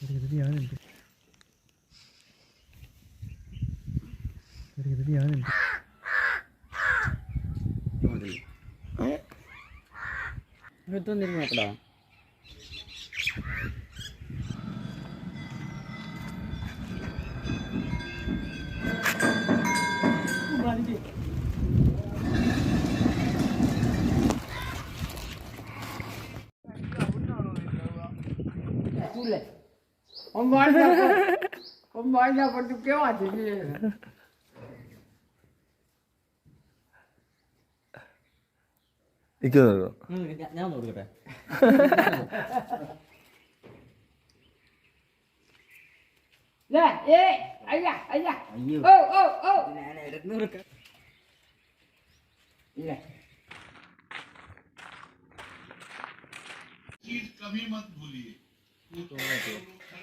ഞാനുണ്ട് ഞാനുണ്ട് എടുത്തൊന്നിരുന്ന് നോക്കടാ. Ông nói ra con tôi kéo à đi നിൽക്കുന്നത് ഞാൻ നോക്കട്ടെ Nè, ê, ấy da,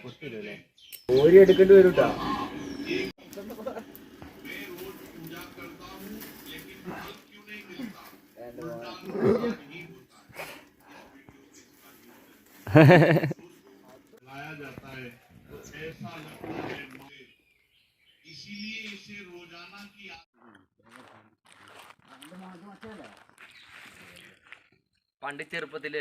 ấy da. അയ്യോ Ô, ô, ô. ഞാൻ ഇടന്ന് കൊടുക്കാം ഇല്ലേ ഓരി എടുക്കേണ്ടി വരും കേട്ടോ लाया जाता है तो ऐसा लगता है मुझे इसीलिए इसे रोजाना की പണ്ട് ചെറുപ്പത്തില്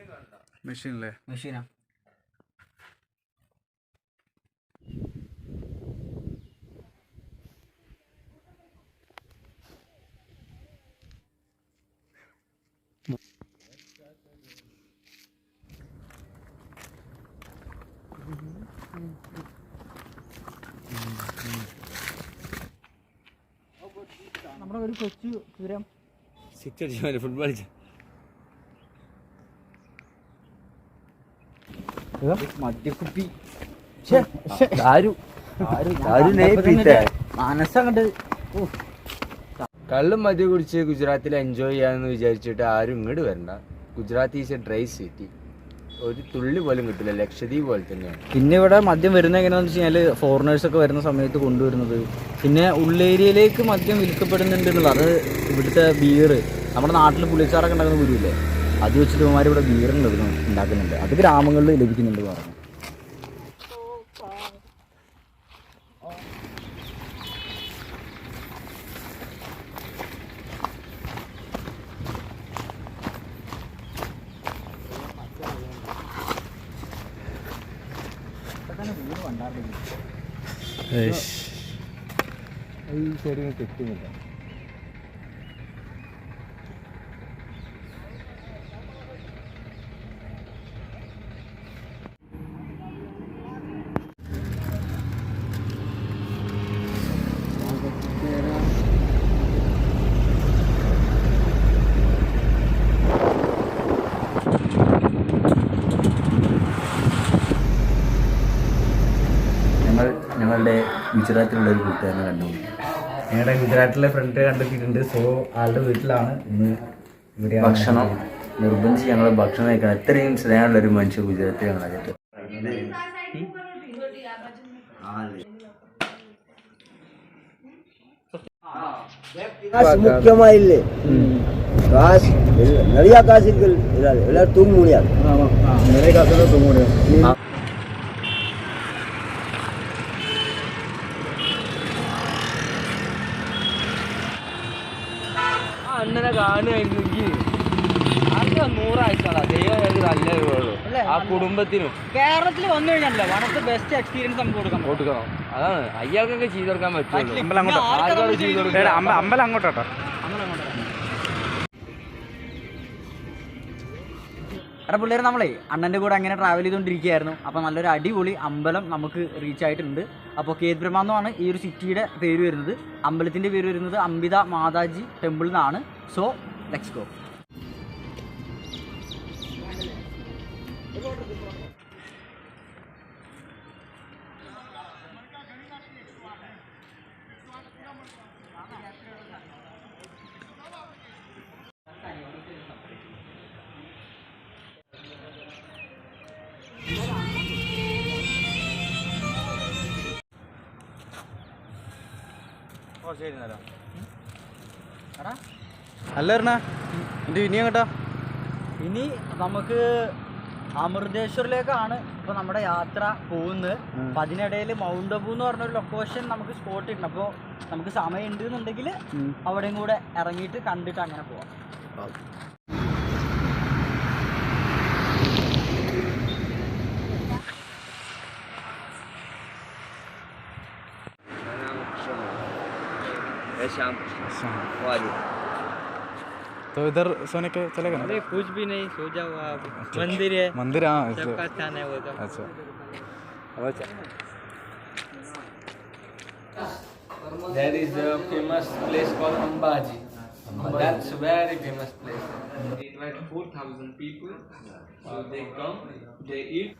മെഷീനല്ലേ മെഷീനാ നമ്മുടെ ഒരു കൊച്ചു ചുരം സിക്സ് അടിച്ചാൽ ഫുട്ബോൾ കളിച്ച മദ്യക്കുപ്പി. മനസ്സങ്ങട്ട് കള്ളും മദ്യം കുടിച്ച് ഗുജറാത്തിൽ എൻജോയ് ചെയ്യാന്ന് വിചാരിച്ചിട്ട് ആരും ഇങ്ങോട്ട് വരണ്ട. Gujarat is a dry city ഒരു തുള്ളി പോലും കിട്ടില്ല ലക്ഷദ്വീപ് പോലെ തന്നെയാണ്. പിന്നെ ഇവിടെ മദ്യം വരുന്ന എങ്ങനെയാണെന്ന് വെച്ച് കഴിഞ്ഞാൽ ഫോറിനേഴ്സ് ഒക്കെ വരുന്ന സമയത്ത് കൊണ്ടുവരുന്നത്. പിന്നെ ഉള്ളേരിയയിലേക്ക് മദ്യം വിൽക്കപ്പെടുന്നുണ്ട് എന്നുള്ളത് അത് ഇവിടുത്തെ ബിയർ നമ്മുടെ നാട്ടിൽ പുളിച്ചാറൊക്കെ ഉണ്ടാക്കുന്ന ഗുരുവില്ലേ അത് വെച്ചിട്ട് ഇവന്മാർ ഇവിടെ വീറുണ്ട് ഉണ്ടാക്കുന്നുണ്ട്. അത് ഗ്രാമങ്ങളിൽ ലഭിക്കുന്നുണ്ട് പറഞ്ഞു. ഈ ചെടി കിട്ടുന്നില്ല ഞങ്ങൾ ഞങ്ങളുടെ ഗുജറാത്തിലുള്ള ഒരു കൂട്ടുകാരനെ കണ്ടുപിടിക്കും ഞങ്ങളുടെ ഗുജറാത്തിലെ ഫ്രണ്ട് കണ്ടെത്തിയിട്ടുണ്ട്. സോ ആളുടെ വീട്ടിലാണ് ഇന്ന് ഇവിടെ ഭക്ഷണം നിർബന്ധിച്ച് ഞങ്ങൾ ഭക്ഷണം കഴിക്കണം. അത്രയും സ്നേഹമുള്ള ഒരു മനുഷ്യ ഗുജറാത്തിൽ കാണാനായിട്ട് മുഖ്യമായില്ലേ? കാശ്. நிறைய காசு இருக்கு எல்லாரும் தூங்க முடியாது நிறைய காசு தான் தூங்க முடியாது അണ്ണനെ ദൈവം ഞങ്ങൾക്ക് നല്ല ഉള്ളൂ ആ കുടുംബത്തിനും. കേരളത്തിൽ വന്നു കഴിഞ്ഞല്ലോ one of the best experience നമുക്ക് കൊടുക്കാം കൊടുക്കണം. അതാണ്. അയാൾക്കൊക്കെ ചെയ്ത് കൊടുക്കാൻ പറ്റുള്ളൂ കൊടുക്കാം അമ്പലം അങ്ങോട്ടാട്ടോ എടാ പിള്ളേർ നമ്മളെ അണ്ണന്റെ കൂടെ അങ്ങനെ ട്രാവൽ ചെയ്തുകൊണ്ടിരിക്കുകയായിരുന്നു അപ്പോൾ നല്ലൊരു അടിപൊളി അമ്പലം നമുക്ക് റീച്ച് ആയിട്ടുണ്ട്. അപ്പോൾ കേത് ബ്രഹ്മ എന്നാണ് ഈ ഒരു സിറ്റിയുടെ പേര് വരുന്നത്. അമ്പലത്തിന്റെ പേര് വരുന്നത് അംബിത മാതാജി ടെമ്പിൾ എന്നാണ് സോ ലെറ്റ്സ് ഗോ അല്ല എറണ എന്റെ ഇനി എങ്ങോട്ടാ? ഇനി നമുക്ക് അമൃതേശ്വറിലേക്കാണ് ഇപ്പൊ നമ്മുടെ യാത്ര പോകുന്നത്. അപ്പൊ അതിനിടയിൽ മൗണ്ട് അബു എന്ന് പറഞ്ഞൊരു ലൊക്കേഷൻ നമുക്ക് സ്പോട്ട് ഇട്ടുണ്ട്. അപ്പോൾ നമുക്ക് സമയം ഉണ്ട് എന്നുണ്ടെങ്കിൽ അവിടെയും കൂടെ ഇറങ്ങിയിട്ട് കണ്ടിട്ട് അങ്ങനെ പോവാം. शाम वाली तो इधर सोने के चलेगा ना कुछ भी नहीं सो जाओ आप मंदिर है मंदिर हाँ सबका स्थान है वो तो अच्छा There is a famous place called Ambaji. That's very famous place. They invite 4,000 people. So they come, they eat.